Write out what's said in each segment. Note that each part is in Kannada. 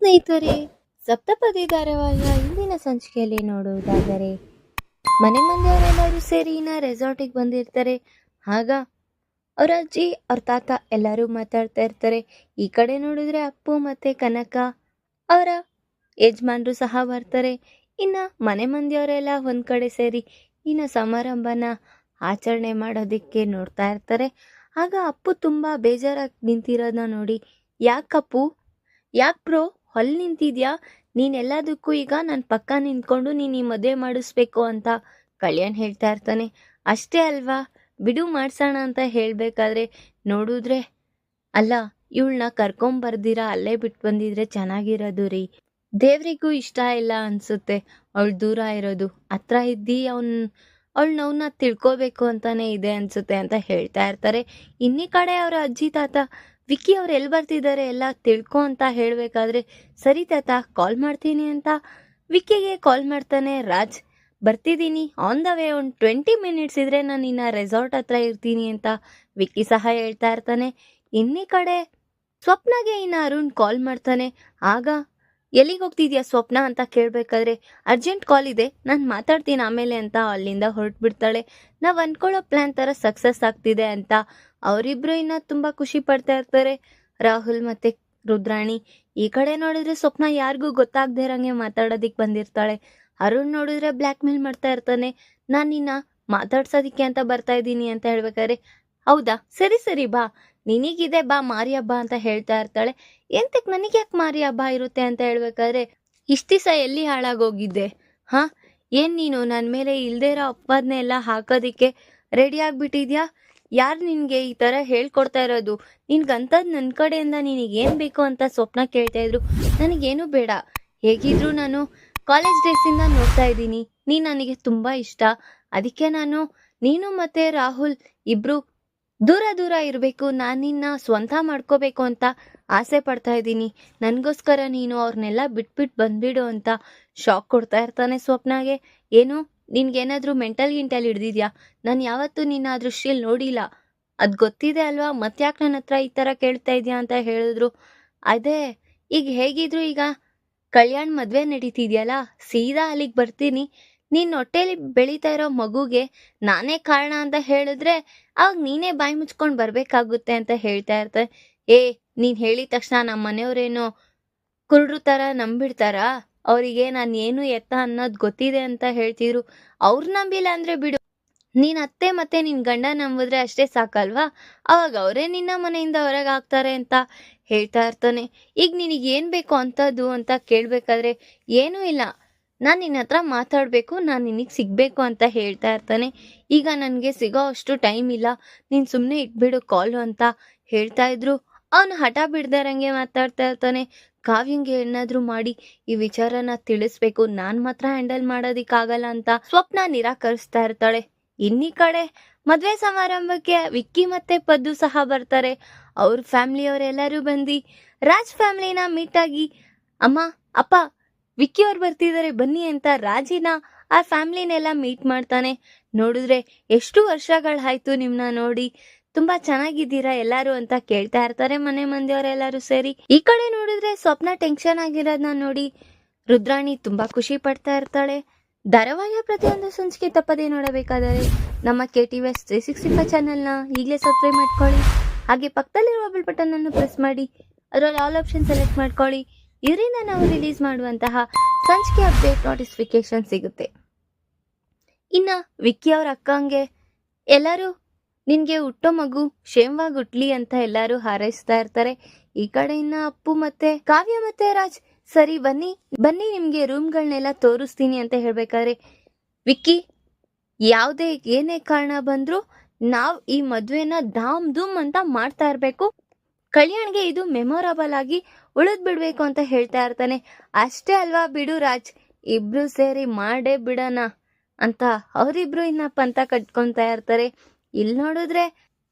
ಸ್ನೇಹಿತರೆ ಸಪ್ತಪದಿ ಧಾರಾವಾಹಿಯ ಇಂದಿನ ಸಂಚಿಕೆಯಲ್ಲಿ ನೋಡುವುದಾದರೆ, ಮನೆ ಮಂದಿಯವರೆಲ್ಲರೂ ಸೇರಿ ಇನ್ನ ರೆಸಾರ್ಟಿಗೆ ಬಂದಿರ್ತಾರೆ. ಆಗ ಅವರ ಅಜ್ಜಿ, ಅವ್ರ ತಾತ ಎಲ್ಲರೂ ಮಾತಾಡ್ತಾ ಇರ್ತಾರೆ. ಈ ಕಡೆ ನೋಡಿದ್ರೆ ಅಪ್ಪು ಮತ್ತೆ ಕನಕ ಅವರ ಯಜಮಾನ್ರು ಸಹ ಬರ್ತಾರೆ. ಇನ್ನ ಮನೆ ಮಂದಿಯವರೆಲ್ಲ ಒಂದ್ ಕಡೆ ಸೇರಿ ಇನ್ನ ಸಮಾರಂಭನ ಆಚರಣೆ ಮಾಡೋದಕ್ಕೆ ನೋಡ್ತಾ ಇರ್ತಾರೆ. ಆಗ ಅಪ್ಪು ತುಂಬಾ ಬೇಜಾರಾಗಿ ನಿಂತಿರೋದನ್ನ ನೋಡಿ, ಯಾಕಪ್ಪು? ಯಾಕೆ ಬ್ರೋ? ಹೊಲ್ ನಿಂತಿದ್ಯಾ? ನೀನೆಲ್ಲದಕ್ಕೂ ಈಗ ನನ್ನ ಪಕ್ಕ ನಿಂತ್ಕೊಂಡು ನೀನ್ ಈ ಮದುವೆ ಮಾಡಿಸ್ಬೇಕು ಅಂತ ಕಲ್ಯಾಣ್ ಹೇಳ್ತಾ ಇರ್ತಾನೆ. ಅಷ್ಟೇ ಅಲ್ವಾ? ಬಿಡು ಮಾಡ್ಸೋಣ ಅಂತ ಹೇಳ್ಬೇಕಾದ್ರೆ ನೋಡಿದ್ರೆ, ಅಲ್ಲ, ಇವಳನ್ನ ಕರ್ಕೊಂಬರ್ದಿರಾ ಅಲ್ಲೇ ಬಿಟ್ಟು ಬಂದಿದ್ರೆ ಚೆನ್ನಾಗಿರೋದು ರೀ. ದೇವ್ರಿಗೂ ಇಷ್ಟ ಇಲ್ಲ ಅನ್ಸುತ್ತೆ ಅವಳು ದೂರ ಇರೋದು. ಹತ್ರ ಇದ್ದಿ ಅವನ್, ಅವಳು ನೋವನ್ನ ತಿಳ್ಕೊಬೇಕು ಅಂತಾನೆ ಇದೆ ಅನ್ಸುತ್ತೆ ಅಂತ ಹೇಳ್ತಾ ಇರ್ತಾರೆ. ಇನ್ನಿ ಕಡೆ ಅವರ ಅಜ್ಜಿ, ತಾತ ವಿಕ್ಕಿ ಅವ್ರು ಎಲ್ಲಿ ಬರ್ತಿದ್ದಾರೆ ಎಲ್ಲ ತಿಳ್ಕೊ ಅಂತ ಹೇಳಬೇಕಾದ್ರೆ, ಸರಿ ತಾತ ಕಾಲ್ ಮಾಡ್ತೀನಿ ಅಂತ. ವಿಕ್ಕಿಗೆ ಕಾಲ್ ಮಾಡ್ತಾನೆ, ರಾಜ್ ಬರ್ತಿದ್ದೀನಿ ಆನ್ ದ ವೇ ಒಂದು ಟ್ವೆಂಟಿ ಮಿನಿಟ್ಸ್ ಇದ್ರೆ ನಾನು ಇನ್ನ ರೆಸಾರ್ಟ್ ಹತ್ರ ಇರ್ತೀನಿ ಅಂತ ವಿಕ್ಕಿ ಸಹ ಹೇಳ್ತಾ ಇರ್ತಾನೆ. ಇನ್ನಿ ಕಡೆ ಸ್ವಪ್ನಗೆ ಇನ್ನ ಅರುಣ್ ಕಾಲ್ ಮಾಡ್ತಾನೆ. ಆಗ ಎಲ್ಲಿಗೆ ಹೋಗ್ತಿದ್ಯಾ ಸ್ವಪ್ನ ಅಂತ ಕೇಳಬೇಕಾದ್ರೆ, ಅರ್ಜೆಂಟ್ ಕಾಲ್ ಇದೆ, ನಾನು ಮಾತಾಡ್ತೀನಿ ಆಮೇಲೆ ಅಂತ ಅಲ್ಲಿಂದ ಹೊರಟ್ಬಿಡ್ತಾಳೆ. ನಾವು ಅನ್ಕೊಳ್ಳೋ ಪ್ಲಾನ್ ಥರ ಸಕ್ಸಸ್ ಆಗ್ತಿದೆ ಅಂತ ಅವರಿಬ್ರು ಇನ್ನ ತುಂಬಾ ಖುಷಿ ಪಡ್ತಾ ಇರ್ತಾರೆ. ರಾಹುಲ್ ಮತ್ತೆ ರುದ್ರಾಣಿ, ಈ ಕಡೆ ನೋಡಿದ್ರೆ ಸ್ವಪ್ನ ಯಾರಿಗೂ ಗೊತ್ತಾಗದೇ ಇರಂಗೆ ಮಾತಾಡೋದಿಕ್ ಬಂದಿರ್ತಾಳೆ. ಅರುಣ್ ನೋಡಿದ್ರೆ ಬ್ಲ್ಯಾಕ್ ಮೇಲ್ ಮಾಡ್ತಾ ಇರ್ತಾನೆ. ನಾನು ನಿನ್ನ ಮಾತಾಡ್ಸೋದಿಕ್ಕೆ ಅಂತ ಬರ್ತಾ ಇದ್ದೀನಿ ಅಂತ ಹೇಳ್ಬೇಕಾದ್ರೆ ಹೌದಾ? ಸರಿ ಸರಿ, ಬಾ. ನಿನಗಿದೆ ಬಾ ಮಾರಿ ಹಬ್ಬ ಅಂತ ಹೇಳ್ತಾ ಇರ್ತಾಳೆ. ಎಂತಕ್ ನನಗೆ ಯಾಕೆ ಮಾರಿ ಹಬ್ಬ ಇರುತ್ತೆ ಅಂತ ಹೇಳ್ಬೇಕಾದ್ರೆ, ಇಷ್ಟು ದಿವಸ ಎಲ್ಲಿ ಹಾಳಾಗೋಗಿದ್ದೆ? ಹಾ? ಏನ್ ನೀನು? ನನ್ನ ಮೇಲೆ ಇಲ್ಲದೇ ಇರೋ ಅಪ್ಪದನ್ನ ಎಲ್ಲ ಹಾಕೋದಿಕ್ಕೆ ರೆಡಿ ಆಗ್ಬಿಟ್ಟಿದ್ಯಾ? ಯಾರು ನಿನಗೆ ಈ ತರ ಹೇಳ್ಕೊಡ್ತಾ ಇರೋದು? ನಿನ್ಗಂಥದ್ದು ನನ್ನ ಕಡೆಯಿಂದ ನಿನಗೆ ಏನ್ ಬೇಕು ಅಂತ ಸ್ವಪ್ನ ಕೇಳ್ತಾ ಇದ್ರು. ನನಗೇನು ಬೇಡ. ಹೇಗಿದ್ರು ನಾನು ಕಾಲೇಜ್ ಡೇಸಿಂದ ನೋಡ್ತಾ ಇದ್ದೀನಿ. ನೀನು ನನಗೆ ತುಂಬಾ ಇಷ್ಟ. ಅದಕ್ಕೆ ನಾನು, ನೀನು ಮತ್ತೆ ರಾಹುಲ್ ಇಬ್ರು ದೂರ ದೂರ ಇರಬೇಕು ನಾನು ನಿನ್ನ ಸ್ವಂತ ಮಾಡ್ಕೋಬೇಕು ಅಂತ ಆಸೆ ಪಡ್ತಾ ಇದ್ದೀನಿ. ನನಗೋಸ್ಕರ ನೀನು ಅವ್ರನ್ನೆಲ್ಲ ಬಿಟ್ಬಿಟ್ಟು ಬಂದ್ಬಿಡು ಅಂತ ಶಾಕ್ ಕೊಡ್ತಾ ಇರ್ತಾನೆ ಸ್ವಪ್ನಾಗೆ. ಏನು, ನಿನ್ಗೇನಾದ್ರೂ ಮೆಂಟಲ್ ಗಿಂಟಲ್ ಹಿಡ್ದಿದ್ಯಾ? ನಾನು ಯಾವತ್ತೂ ನಿನ್ನ ಆ ನೋಡಿಲ್ಲ. ಅದು ಗೊತ್ತಿದೆ ಅಲ್ವಾ? ಮತ್ತ್ಯಾಕೆ ನನ್ನ ಹತ್ರ ಈ ಥರ ಕೇಳ್ತಾ ಇದೆಯಾ ಅಂತ ಹೇಳಿದ್ರು. ಅದೇ, ಈಗ ಹೇಗಿದ್ರು ಈಗ? ಕಲ್ಯಾಣ್ ಮದ್ವೆ ನಡೀತಿದ್ಯಲ್ಲ? ಸೀದಾ ಅಲ್ಲಿಗೆ ಬರ್ತೀನಿ. ನೀನ್ ಹೊಟ್ಟೆಲಿ ಬೆಳೀತಾ ಇರೋ ಮಗುಗೆ ನಾನೇ ಕಾರಣ ಅಂತ ಹೇಳಿದ್ರೆ ಅವಾಗ ನೀನೇ ಬಾಯಿ ಮುಚ್ಕೊಂಡು ಬರ್ಬೇಕಾಗುತ್ತೆ ಅಂತ ಹೇಳ್ತಾ ಇರ್ತಾರೆ ಏ, ನೀನ್ ಹೇಳಿದ ತಕ್ಷಣ ನಮ್ಮ ಮನೆಯವ್ರೇನು ಕುರುಡ್ರು ತರ ನಂಬಿಡ್ತಾರ? ಅವರಿಗೆ ನಾನು ಏನು ಎತ್ತ ಅನ್ನೋದು ಗೊತ್ತಿದೆ ಅಂತ ಹೇಳ್ತಿದ್ರು. ಅವ್ರು ನಂಬಿಲ್ಲ ಅಂದ್ರೆ ಬಿಡು. ನೀನ್ ಅತ್ತೆ ಮತ್ತೆ ನಿನ್ ಗಂಡ ನಂಬಿದ್ರೆ ಅಷ್ಟೇ ಸಾಕಲ್ವಾ? ಅವಾಗ ಅವರೇ ನಿನ್ನ ಮನೆಯಿಂದ ಹೊರಗೆ ಹಾಕ್ತಾರೆ ಅಂತ ಹೇಳ್ತಾ ಇರ್ತಾನೆ. ಈಗ ನಿನಗೆ ಏನ್ ಬೇಕು ಅಂತದ್ದು ಅಂತ ಕೇಳ್ಬೇಕಾದ್ರೆ ಏನೂ ಇಲ್ಲ. ನಾನು ನಿನ್ನ ಹತ್ರ ಮಾತಾಡಬೇಕು, ನಾನು ನಿನಗೆ ಸಿಗಬೇಕು ಅಂತ ಹೇಳ್ತಾ ಇರ್ತಾನೆ. ಈಗ ನನಗೆ ಸಿಗೋ ಅಷ್ಟು ಟೈಮ್ ಇಲ್ಲ. ನೀನು ಸುಮ್ಮನೆ ಇಟ್ಬಿಡು ಕಾಲು ಅಂತ ಹೇಳ್ತಾ ಇದ್ರು. ಅವನು ಹಠ ಬಿಡ್ದಾರಂಗೆ ಮಾತಾಡ್ತಾ ಇರ್ತಾನೆ. ಕಾವ್ಯಂಗೆ ಏನಾದ್ರೂ ಮಾಡಿ ಈ ವಿಚಾರನ ತಿಳಿಸ್ಬೇಕು. ನಾನು ಮಾತ್ರ ಹ್ಯಾಂಡಲ್ ಮಾಡೋದಿಕ್ಕಾಗಲ್ಲ ಅಂತ ಸ್ವಪ್ನ ನಿರಾಕರಿಸ್ತಾ ಇರ್ತಾಳೆ. ಇನ್ನಿ ಕಡೆ ಮದುವೆ ಸಮಾರಂಭಕ್ಕೆ ವಿಕ್ಕಿ ಮತ್ತೆ ಪದ್ದು ಸಹ ಬರ್ತಾರೆ. ಅವ್ರ ಫ್ಯಾಮಿಲಿಯವರೆಲ್ಲರೂ ಬಂದು ರಾಜ್ ಫ್ಯಾಮಿಲಿನ ಮೀಟಾಗಿ ಅಮ್ಮ, ಅಪ್ಪ ವಿಕ್ಕಿ ಅವ್ರು ಬರ್ತಿದ್ದಾರೆ ಬನ್ನಿ ಅಂತ ರಾಜಿನ ಆ ಫ್ಯಾಮಿಲಿನೆಲ್ಲ ಮೀಟ್ ಮಾಡ್ತಾನೆ. ನೋಡಿದ್ರೆ ಎಷ್ಟು ವರ್ಷಗಳಾಯ್ತು ನಿಮ್ನ ನೋಡಿ. ತುಂಬಾ ಚೆನ್ನಾಗಿದ್ದೀರಾ ಎಲ್ಲಾರು ಅಂತ ಕೇಳ್ತಾ ಇರ್ತಾರೆ ಮನೆ ಮಂದಿಯವರೆಲ್ಲರೂ ಸೇರಿ. ಈ ಕಡೆ ನೋಡಿದ್ರೆ ಸ್ವಪ್ನ ಟೆನ್ಷನ್ ಆಗಿರೋದನ್ನ ನೋಡಿ ರುದ್ರಾಣಿ ತುಂಬಾ ಖುಷಿ ಪಡ್ತಾ ಇರ್ತಾಳೆ. ಧಾರಾವಾಹಿಯ ಪ್ರತಿಯೊಂದು ಸಂಚಿಕೆ ತಪ್ಪದೇ ನೋಡಬೇಕಾದರೆ ನಮ್ಮ K T V S three sixty five ಚಾನಲ್ನ ಈಗಲೇ ಸಬ್ಸ್ಕ್ರೈಬ್ ಮಾಡ್ಕೊಳ್ಳಿ. ಹಾಗೆ ಪಕ್ಕದಲ್ಲಿರುವ ಬೆಲ್ ಬಟನ್ ಅನ್ನು ಪ್ರೆಸ್ ಮಾಡಿ. ಅದರಲ್ಲಿ ಆಲ್ ಆಪ್ಷನ್ ಸೆಲೆಕ್ಟ್ ಮಾಡ್ಕೊಳ್ಳಿ. ಇದರಿಂದ ನಾವು ರಿಲೀಸ್ ಮಾಡುವಂತಹ ಸಂಚಿಕೆ ಅಪ್ಡೇಟ್ ನೋಟಿಫಿಕೇಶನ್ ಸಿಗುತ್ತೆ. ಇನ್ನ ವಿಕ್ಕಿ ಅವ್ರ ಅಕ್ಕಂಗೆ ಎಲ್ಲರೂ, ನಿನಗೆ ಹುಟ್ಟೋ ಮಗು ಕ್ಷೇಮವಾಗಿ ಹುಟ್ಲಿ ಅಂತ ಎಲ್ಲರೂ ಹಾರೈಸ್ತಾ ಇರ್ತಾರೆ. ಈ ಕಡೆಯಿಂದ ಅಪ್ಪು ಮತ್ತೆ ಕಾವ್ಯ ಮತ್ತೆ ರಾಜ್, ಸರಿ ಬನ್ನಿ ಬನ್ನಿ ನಿಮಗೆ ರೂಮ್ಗಳನ್ನೆಲ್ಲ ತೋರಿಸ್ತೀನಿ ಅಂತ ಹೇಳಬೇಕಾದ್ರೆ, ವಿಕ್ಕಿ, ಯಾವುದೇ ಏನೇ ಕಾರಣ ಬಂದರೂ ನಾವು ಈ ಮದುವೆನ ಧಾಮ್ ಧೂಮ್ ಅಂತ ಮಾಡ್ತಾ ಇರ್ಬೇಕು. ಕಲ್ಯಾಣ್ಗೆ ಇದು ಮೆಮೊರಬಲ್ ಆಗಿ ಉಳಿದ್ ಬಿಡ್ಬೇಕು ಅಂತ ಹೇಳ್ತಾ ಇರ್ತಾನೆ. ಅಷ್ಟೇ ಅಲ್ವಾ ಬಿಡು ರಾಜ್, ಇಬ್ರು ಸೇರಿ ಮಾಡೇ ಬಿಡೋಣ ಅಂತ ಅವರಿಬ್ರು ಇನ್ನ ಪಂತ ಕಟ್ಕೊಂತಾ ಇರ್ತಾರೆ. ಇಲ್ಲಿ ನೋಡಿದ್ರೆ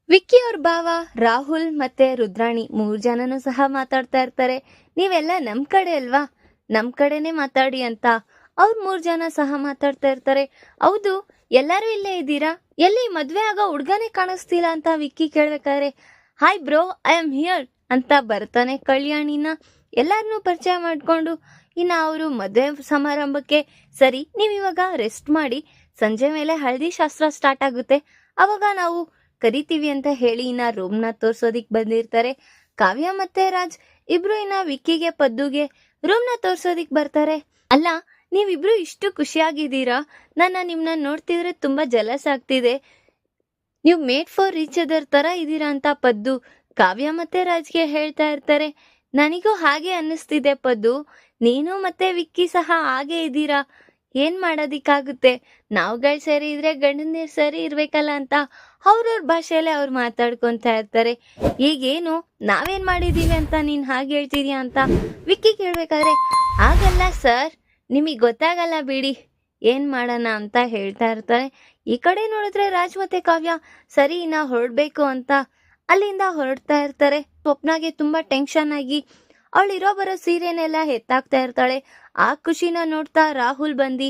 ವಿಕ್ಕಿ ಅವ್ರ ಭಾವ, ರಾಹುಲ್ ಮತ್ತೆ ರುದ್ರಾಣಿ ಮೂರ್ ಜನನು ಸಹ ಮಾತಾಡ್ತಾ ಇರ್ತಾರೆ. ನೀವೆಲ್ಲ ನಮ್ ಕಡೆ ಅಲ್ವಾ? ನಮ್ ಕಡೆನೆ ಮಾತಾಡಿ ಅಂತ ಅವ್ರ ಮೂರ್ ಜನ ಸಹ ಮಾತಾಡ್ತಾ ಇರ್ತಾರೆ. ಹೌದು, ಎಲ್ಲರೂ ಇಲ್ಲೇ ಇದ್ದೀರಾ? ಎಲ್ಲಿ ಮದ್ವೆ ಆಗೋ ಹುಡ್ಗನೇ ಕಾಣಿಸ್ತಿಲ್ಲ ಅಂತ Vicky ಕೇಳ್ಬೇಕಾದ್ರೆ hi bro I am here ಅಂತ ಬರ್ತಾನೆ ಕಲ್ಯಾಣಿನ. ಎಲ್ಲರನ್ನೂ ಪರಿಚಯ ಮಾಡಿಕೊಂಡು ಇನ್ನು ಅವರು ಮದುವೆ ಸಮಾರಂಭಕ್ಕೆ ಸರಿ ನೀವು ಇವಾಗ ರೆಸ್ಟ್ ಮಾಡಿ ಸಂಜೆ ಮೇಲೆ ಹಳದಿ ಶಾಸ್ತ್ರ ಸ್ಟಾರ್ಟ್ ಆಗುತ್ತೆ. ಅವಾಗ ನಾವು ಕರಿತೀವಿ ಅಂತ ಹೇಳಿ ಇನ್ನ ರೂಮ್ನ ತೋರ್ಸೋದಿಕ್ ಬಂದಿರ್ತಾರೆ. ಕಾವ್ಯ ಮತ್ತೆ ರಾಜ್ ಇಬ್ರು ಇನ್ನ ವಿಕ್ಕಿಗೆ, ಪದ್ದುಗೆ ರೂಮ್ನ ತೋರ್ಸೋದಿಕ್ ಬರ್ತಾರೆ. ಅಲ್ಲ, ನೀವಿಬ್ರು ಇಷ್ಟು ಖುಷಿಯಾಗಿದ್ದೀರಾ? ನನ್ನ ನಿಮ್ನ ನೋಡ್ತಿದ್ರೆ ತುಂಬಾ ಜಲಸ್ ಆಗ್ತಿದೆ. ನೀವು ಮೇಡ್ ಫಾರ್ ರೀಚ್ ಅದರ್ ತರ ಇದ್ದೀರಾ ಅಂತ ಪದ್ದು ಕಾವ್ಯ ಮತ್ತೆ ರಾಜ್ಗೆ ಹೇಳ್ತಾ ಇರ್ತಾರೆ. ನನಗೂ ಹಾಗೆ ಅನ್ನಿಸ್ತಿದೆ ಪದ್ದು. ನೀನು ಮತ್ತೆ ವಿಕ್ಕಿ ಸಹ ಹಾಗೆ ಇದ್ದೀರಾ? ಏನ್ ಮಾಡೋದಿಕ್ಕಾಗುತ್ತೆ? ನಾವುಗಳು ಸರಿ ಇದ್ರೆ ಗಂಡನೀರ್ ಸರಿ ಇರ್ಬೇಕಲ್ಲ ಅಂತ ಅವ್ರವ್ರ ಭಾಷೆಯಲ್ಲೇ ಅವ್ರು ಮಾತಾಡ್ಕೊಂತ ಇರ್ತಾರೆ. ಈಗೇನು ನಾವೇನ್ ಮಾಡಿದೀವಿ ಅಂತ ನೀನ್ ಹಾಗೆ ಹೇಳ್ತೀರಿ ಅಂತ ವಿಕ್ಕಿ ಕೇಳ್ಬೇಕಾದ್ರೆ, ಆಗಲ್ಲ ಸರ್, ನಿಮಗೆ ಗೊತ್ತಾಗಲ್ಲ ಬಿಡಿ. ಏನ್ ಮಾಡೋಣ ಅಂತ ಹೇಳ್ತಾ ಇರ್ತಾರೆ. ಈ ಕಡೆ ನೋಡಿದ್ರೆ ರಾಜ್ ಕಾವ್ಯ ಸರಿ ಇನ್ನ ಹೊರಡ್ಬೇಕು ಅಂತ ಅಲ್ಲಿಂದ ಹೊರಡ್ತಾ ಇರ್ತಾರೆ. ಸ್ವಪ್ನಾಗೆ ತುಂಬಾ ಟೆನ್ಷನ್ ಆಗಿ ಅವಳಿರೋ ಬರೋ ಸೀರೆನೆಲ್ಲ ಎತ್ತಾಕ್ತಾ ಇರ್ತಾಳೆ. ಆ ಖುಷಿನ ನೋಡ್ತಾ ರಾಹುಲ್ ಬಂದಿ,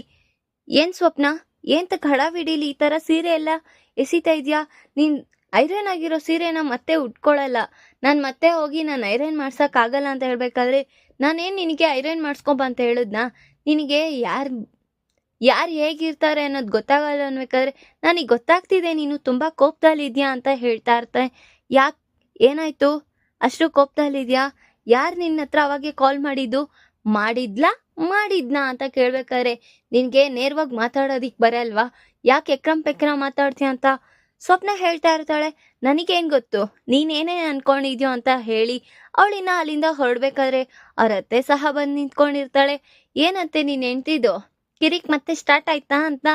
ಏನ್ ಸ್ವಪ್ನ? ಏನ್ ಖಡ ಬಿಡೀಲಿ? ಈ ತರ ಸೀರೆ ಎಲ್ಲ ಎಸಿತಾ ಇದ್ಯಾ? ನೀನ್ ಐರನ್ ಆಗಿರೋ ಸೀರೆನ ಮತ್ತೆ ಉಟ್ಕೊಳಲ್ಲ. ನಾನು ಮತ್ತೆ ಹೋಗಿ ನಾನು ಐರನ್ ಮಾಡ್ಸಕ್ ಆಗಲ್ಲ ಅಂತ ಹೇಳ್ಬೇಕಾದ್ರೆ ನಾನೇನು ನಿನಗೆ ಐರನ್ ಮಾಡಿಸ್ಕೊಂಬ ಅಂತ ಹೇಳಿದ್ನಾ? ನಿನಗೆ ಯಾರ್ ಯಾರು ಹೇಗಿರ್ತಾರೆ ಅನ್ನೋದು ಗೊತ್ತಾಗಲ್ಲ ಅನ್ಬೇಕಾದ್ರೆ, ನನಗೆ ಗೊತ್ತಾಗ್ತಿದೆ, ನೀನು ತುಂಬಾ ಕೋಪದಲ್ಲಿದ್ಯಾ ಅಂತ ಹೇಳ್ತಾ ಇರ್ತಾರೆ ಯಾಕೆ, ಏನಾಯ್ತು? ಅಷ್ಟು ಕೋಪದಲ್ಲಿದ್ಯಾ? ಯಾರು ನಿನ್ನ ಹತ್ರ ಅವಾಗೆ ಕಾಲ್ ಮಾಡಿದ್ದು? ಮಾಡಿದ್ಲಾ? ಮಾಡಿದ್ನಾ? ಅಂತ ಕೇಳ್ಬೇಕಾದ್ರೆ, ನಿನಗೆ ನೇರವಾಗಿ ಮಾತಾಡೋದಿಕ್ಕೆ ಬರಲ್ವಾ ಯಾಕೆ ಎಕ್ರಮ್ ಪೆಕ್ರ ಮಾತಾಡ್ತೀಯ ಅಂತ? ಸ್ವಪ್ನ ಹೇಳ್ತಾ ಇರ್ತಾಳೆ, ನನಗೇನ್ ಗೊತ್ತು? ನೀನೇನೇ ಅನ್ಕೊಂಡಿದ್ಯೋ ಅಂತ ಹೇಳಿ ಅವಳಿನ ಅಲ್ಲಿಂದ ಹೊರಡ್ಬೇಕಾದ್ರೆ ಅವರತ್ತೆ ಸಹ ಬಂದು ನಿಂತ್ಕೊಂಡಿರ್ತಾಳೆ. ಏನತ್ತೆ ನೀನ್ ಹೆಂಡ್ತಿದ್ದು ಕಿರಿಕ್ ಮತ್ತೆ ಸ್ಟಾರ್ಟ್ ಆಯ್ತಾ ಅಂತ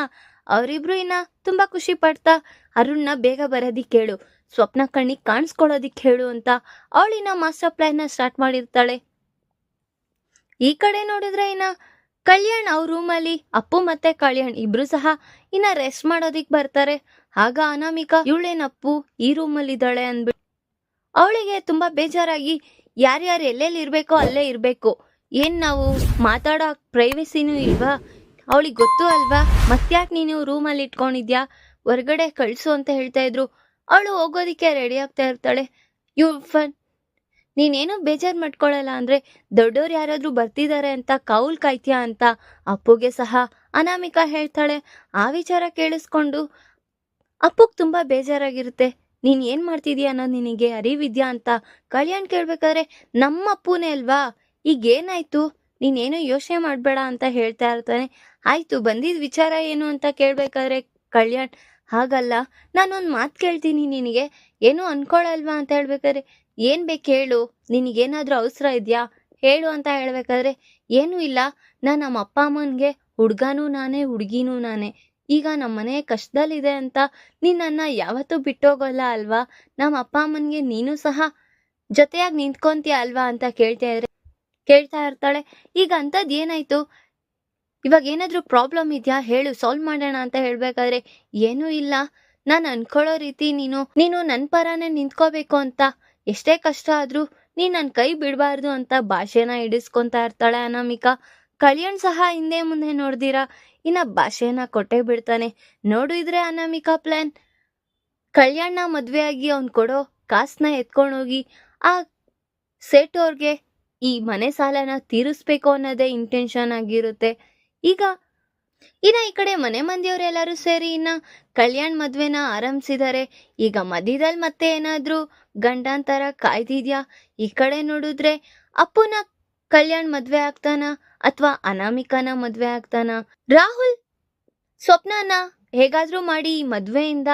ಅವರಿಬ್ರು ಇನ್ನ ತುಂಬಾ ಖುಷಿ ಪಡ್ತಾ ಅರುಣ್ನ ಬೇಗ ಬರೋದಿಕ್ ಹೇಳು, ಸ್ವಪ್ನ ಕಣ್ಣಿಗೆ ಕಾಣಿಸ್ಕೊಳ್ಳೋದಿಕ್ ಹೇಳು ಅಂತ ಅವಳಿನ ಮಾಸ್ಟರ್ ಪ್ಲಾನ್ನ ಸ್ಟಾರ್ಟ್ ಮಾಡಿರ್ತಾಳೆ. ಈ ಕಡೆ ನೋಡಿದ್ರೆ ಇನ್ನ ಕಲ್ಯಾಣ್ ಅವ್ರ ರೂಮಲ್ಲಿ ಅಪ್ಪು ಮತ್ತೆ ಕಲ್ಯಾಣ್ ಇಬ್ರು ಸಹ ಇನ್ನ ರೆಸ್ಟ್ ಮಾಡೋದಿಕ್ ಬರ್ತಾರೆ. ಆಗ ಅನಾಮಿಕಾ ಇವಳೇನಪ್ಪು ಈ ರೂಮಲ್ಲಿ ಇದ್ದಾಳೆ ಅಂದ್ಬಿಟ್ಟು ಅವಳಿಗೆ ತುಂಬಾ ಬೇಜಾರಾಗಿ ಯಾರ್ಯಾರು ಎಲ್ಲೆಲ್ಲಿ ಇರ್ಬೇಕೋ ಅಲ್ಲೇ ಇರ್ಬೇಕು. ಏನ್ ನಾವು ಮಾತಾಡೋ ಪ್ರೈವಸಿನೂ ಇಲ್ವಾ? ಅವಳಿಗೆ ಗೊತ್ತು ಅಲ್ವಾ? ಮತ್ತ್ಯಾಕೆ ನೀನು ರೂಮಲ್ಲಿ ಇಟ್ಕೊಂಡಿದ್ಯಾ? ಹೊರಗಡೆ ಕಳ್ಸು ಅಂತ ಹೇಳ್ತಾ ಇದ್ರು. ಅವಳು ಹೋಗೋದಿಕ್ಕೆ ರೆಡಿ ಆಗ್ತಾ ಇರ್ತಾಳೆ. ಯು, ಫನ್, ನೀನೇನು ಬೇಜಾರು ಮಾಡ್ಕೊಳ್ಳಲ್ಲ ಅಂದ್ರೆ ದೊಡ್ಡವ್ರು ಯಾರಾದರೂ ಬರ್ತಿದ್ದಾರೆ ಅಂತ ಕೌಲ್ ಕಾಯ್ತೀಯಾ ಅಂತ ಅಪ್ಪುಗೆ ಸಹ ಅನಾಮಿಕಾ ಹೇಳ್ತಾಳೆ. ಆ ವಿಚಾರ ಕೇಳಿಸ್ಕೊಂಡು ಅಪ್ಪುಗೆ ತುಂಬಾ ಬೇಜಾರಾಗಿರುತ್ತೆ. ನೀನು ಏನು ಮಾಡ್ತಿದೀಯ ಅನ್ನೋದು ನಿನಗೆ ಅರಿವಿದ್ಯಾ ಅಂತ ಕಲ್ಯಾಣ್ ಕೇಳ್ಬೇಕಾದ್ರೆ ನಮ್ಮ ಅಪ್ಪುನೇ ಅಲ್ವಾ? ಈಗ ಏನಾಯ್ತು ನೀನೇನು ಯೋಚನೆ ಮಾಡಬೇಡ ಅಂತ ಹೇಳ್ತಾ ಇರ್ತಾನೆ. ಆಯ್ತು, ಬಂದಿದ್ ವಿಚಾರ ಏನು ಅಂತ ಕೇಳ್ಬೇಕಾದ್ರೆ, ಕಲ್ಯಾಣ್, ಹಾಗಲ್ಲ. ನಾನೊಂದು ಮಾತು ಕೇಳ್ತೀನಿ ನಿನಗೆ. ಏನು ಅನ್ಕೊಳಲ್ವಾ ಅಂತ ಹೇಳ್ಬೇಕಾದ್ರೆ, ಏನ್ ಬೇಕು ಹೇಳು? ನಿನಗೇನಾದ್ರೂ ಅವಸರ ಇದೆಯಾ? ಹೇಳು ಅಂತ ಹೇಳ್ಬೇಕಾದ್ರೆ, ಏನೂ ಇಲ್ಲ. ನಾನು ನಮ್ಮ ಅಪ್ಪ ಅಮ್ಮನಿಗೆ ಹುಡ್ಗನೂ ನಾನೇ, ಹುಡುಗಿನೂ ನಾನೇ. ಈಗ ನಮ್ಮ ಮನೆ ಕಷ್ಟದಲ್ಲಿದೆ ಅಂತ ನಿನ್ನನ್ನ ಯಾವತ್ತೂ ಬಿಟ್ಟೋಗಲ್ಲ ಅಲ್ವಾ? ನಮ್ಮ ಅಪ್ಪ ಅಮ್ಮನಿಗೆ ನೀನು ಸಹ ಜೊತೆಯಾಗಿ ನಿಂತ್ಕೊಂತೀಯ ಅಲ್ವಾ ಅಂತ ಕೇಳ್ತಾ ಇದ್ರೆ, ಕೇಳ್ತಾ ಇರ್ತಾಳೆ. ಈಗ ಅಂಥದ್ದು ಏನಾಯ್ತು? ಇವಾಗ ಏನಾದರೂ ಪ್ರಾಬ್ಲಮ್ ಇದೆಯಾ? ಹೇಳು ಸಾಲ್ವ್ ಮಾಡೋಣ ಅಂತ ಹೇಳ್ಬೇಕಾದ್ರೆ, ಏನೂ ಇಲ್ಲ. ನಾನು ಅನ್ಕೊಳ್ಳೋ ರೀತಿ ನೀನು ನೀನು ನನ್ನ ಪರಾನೇ ನಿಂತ್ಕೋಬೇಕು ಅಂತ. ಎಷ್ಟೇ ಕಷ್ಟ ಆದ್ರೂ ನೀ ನನ್ನ ಕೈ ಬಿಡಬಾರ್ದು ಅಂತ ಭಾಷೆನ ಹಿಡಿಸ್ಕೊತಾ ಇರ್ತಾಳೆ ಅನಾಮಿಕಾ. ಕಲ್ಯಾಣ್ ಸಹ ಹಿಂದೆ ಮುಂದೆ ನೋಡ್ದಿರಾ? ಇನ್ನ ಭಾಷೆನ ಕೊಟ್ಟೆ ಬಿಡ್ತಾನೆ. ನೋಡಿದ್ರೆ ಅನಾಮಿಕಾ ಪ್ಲಾನ್ ಕಲ್ಯಾಣ್ನ ಆಗಿ ಅವ್ನ್ ಕೊಡೋ ಕಾಸನ್ನ ಎತ್ಕೊಂಡೋಗಿ, ಆ ಸೇಟ್ ಅವ್ರಿಗೆ ಈ ಮನೆ ಸಾಲನ ತೀರಿಸ್ಬೇಕು ಅನ್ನೋದೇ ಇಂಟೆನ್ಷನ್ ಆಗಿರುತ್ತೆ. ಈಗ, ಇನ್ನ ಈ ಕಡೆ ಮನೆ ಮಂದಿಯವರೆಲ್ಲರೂ ಸೇರಿ ಇನ್ನ ಕಲ್ಯಾಣ್ ಮದ್ವೆನ ಆರಂಭಿಸಿದ್ದಾರೆ ಈಗ ಮಧ್ಯದಲ್ಲಿ ಮತ್ತೆ ಏನಾದರೂ ಗಂಡಾಂತರ ಕಾಯ್ದಿದ್ಯಾ? ಈ ಕಡೆ ನೋಡಿದ್ರೆ ಅಪ್ಪುನ ಕಲ್ಯಾಣ್ ಮದ್ವೆ ಆಗ್ತಾನ ಅಥವಾ ಅನಾಮಿಕಾನ ಮದ್ವೆ ಆಗ್ತಾನ? ರಾಹುಲ್ ಸ್ವಪ್ನನ ಹೇಗಾದ್ರೂ ಮಾಡಿ ಈ ಮದ್ವೆಯಿಂದ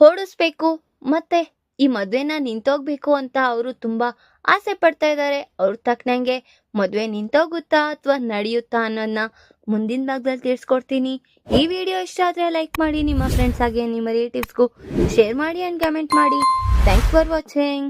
ಓಡಿಸ್ಬೇಕು ಮತ್ತೆ ಈ ಮದುವೆನ ನಿಂತೋಗ್ಬೇಕು ಅಂತ ಅವರು ತುಂಬಾ ಆಸೆ ಪಡ್ತಾ ಇದ್ದಾರೆ ಅವ್ರ ತಕ್ಕನಂಗೆ ಮದುವೆ ನಿಂತೋಗುತ್ತಾ ಅಥವಾ ನಡೆಯುತ್ತಾ ಅನ್ನೋದನ್ನ ಮುಂದಿನ ಭಾಗದಲ್ಲಿ ತಿಳಿಸ್ಕೊಡ್ತೀನಿ. ಈ ವಿಡಿಯೋ ಇಷ್ಟ ಆದರೆ ಲೈಕ್ ಮಾಡಿ, ನಿಮ್ಮ ಫ್ರೆಂಡ್ಸ್ ಹಾಗೆ ನಿಮ್ಮ ರಿಲೇಟಿವ್ಸ್ಗೂ ಶೇರ್ ಮಾಡಿ ಆ್ಯಂಡ್ ಕಮೆಂಟ್ ಮಾಡಿ. Thanks for watching